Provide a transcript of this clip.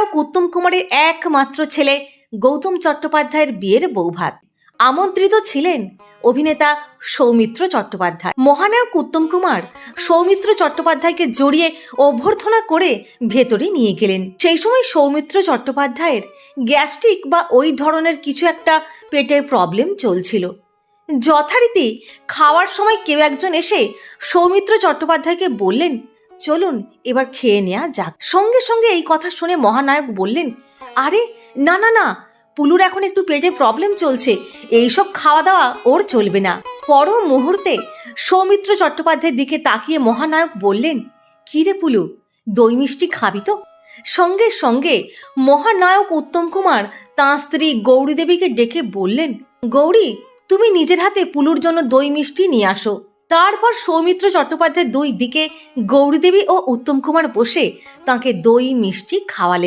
মহানায়ক উত্তম কুমারের একমাত্র ছেলে গৌতম চট্টোপাধ্যায়ের বিয়ের বৌভাত। আমন্ত্রিত ছিলেন অভিনেতা সৌমিত্র চট্টোপাধ্যায়। মহানায়ক উত্তম কুমার সৌমিত্র চট্টোপাধ্যায়কে জড়িয়ে অভ্যর্থনা করে ভেতরে নিয়ে গেলেন। সেই সময় সৌমিত্র চট্টোপাধ্যায়ের গ্যাস্ট্রিক বা ওই ধরনের কিছু একটা পেটের প্রবলেম চলছিল। যথারীতি খাওয়ার সময় কেউ একজন এসে সৌমিত্র চট্টোপাধ্যায়কে বললেন চলুন, এবার খেয়ে নেওয়া যাক। সঙ্গে সঙ্গে এই কথা শুনে মহানায়ক বললেন, আরে, না না না, পুলুর এখন একটু পেটে প্রবলেম চলছে। এইসব খাওয়া দাওয়া ওর চলবে না। পর মুহূর্তে সৌমিত্র চট্টোপাধ্যায়ের দিকে তাকিয়ে মহানায়ক বললেন, কি রে পুলু, দই মিষ্টি খাবি তো? সঙ্গে সঙ্গে মহানায়ক উত্তম কুমার তাঁর স্ত্রী গৌরী দেবীকে ডেকে বললেন, গৌরী, তুমি নিজের হাতে পুলুর জন্য দই মিষ্টি নিয়ে আসো। তারপর সৌমিত্র চট্টোপাধ্যায় দুই দিকে গৌরীদেবী ও উত্তম কুমার বসে তাঁকে দই মিষ্টি খাওয়ালেন।